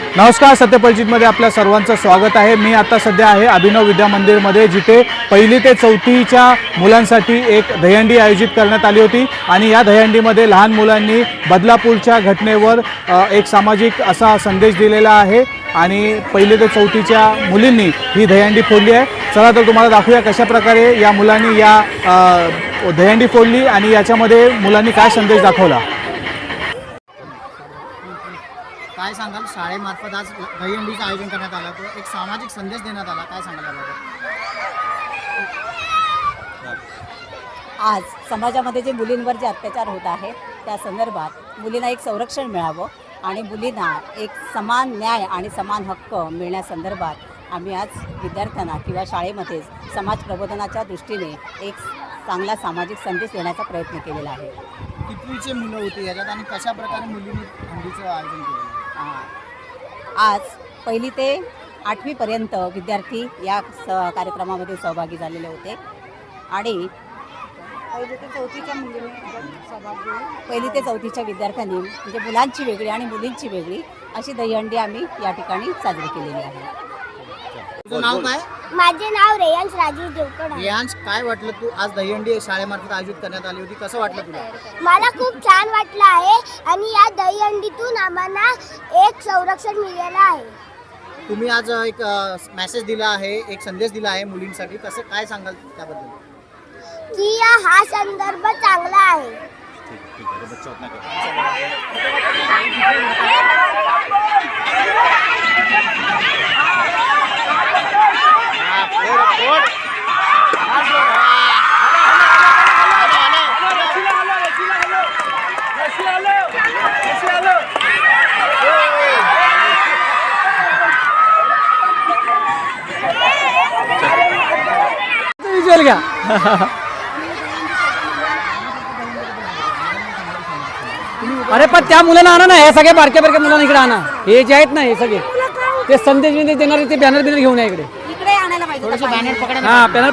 नमस्कार सत्यपरिचितमध्ये आपल्या सर्वांचं स्वागत आहे. मी आता सध्या आहे अभिनव विद्या मंदिरमध्ये जिथे पहिली ते चौथीच्या मुलांसाठी एक दहीहंडी आयोजित करण्यात आली होती. आणि या दहीहंडीमध्ये लहान मुलांनी बदलापूरच्या घटनेवर एक सामाजिक असा संदेश दिलेला आहे. आणि पहिली ते चौथीच्या मुलींनी ही दहीहंडी फोडली आहे. चला तर तुम्हाला दाखवूया कशा प्रकारे या मुलांनी या दहंडी दहीहंडी फोडली आणि याच्यामध्ये मुलांनी काय संदेश दाखवला. काय सांगाल? शाळेमार्फत आज दहीहंडीचं आयोजन करण्यात आलं होतं. एक सामाजिक संदेश देण्यात आला. काय सांगाल याबाबत? आज समाजामध्ये जे मुलींवर जे अत्याचार होत आहेत त्या संदर्भात मुलींना एक संरक्षण मिळावं आणि मुलींना एक समान न्याय आणि समान हक्क मिळण्यासंदर्भात आम्ही आज विद्यार्थ्यांना किंवा शाळेमध्ये समाज प्रबोधनाच्या दृष्टीने एक चांगला सामाजिक संदेश देण्याचा प्रयत्न केलेला आहे. कितवीचे मुलं होती याच्यात आणि कशा प्रकारे मुलींनी हंडीचं आयोजन केलं? आ, आज पहिली ते आठवीपर्यंत विद्यार्थी या स कार्यक्रमामध्ये सहभागी झालेले होते. आणि पहिली ते चौथीच्या पहिली ते चौथीच्या विद्यार्थ्यांनी म्हणजे मुलांची वेगळी आणि मुलींची वेगळी अशी दहीहंडी आम्ही या ठिकाणी साजरी केलेली आहे. तुझं नाव काय? माझे नाव रेयांश राजीव देवकड आहे. रियांश काय वाटलं तू? आज दहीहंडी शाळेमार्फत आयोजित करण्यात आली होती. कसं वाटलं तुला? मला खूप छान वाटलं आहे. दहीहंडीतून आम्हाला एक संरक्षण मिळालं आहे. तुम्ही आज एक मेसेज दिला आहे एक संदेश दिला आहे मुलींसाठी. कसं काय सांगाल त्याबद्दल? की या हा संदर्भ चांगला आहे. विचार घ्या अरे पण त्या मुलांना आणा ना हे सगळे बारक्या बारक्या मुलांना इकडे आणा. हे जे आहेत ना हे सगळे. ते संदेश बिंदेश देणारे ते बॅनर बिनर घेऊन या इकडे. इकडे आणायला पाहिजे. हा बॅनर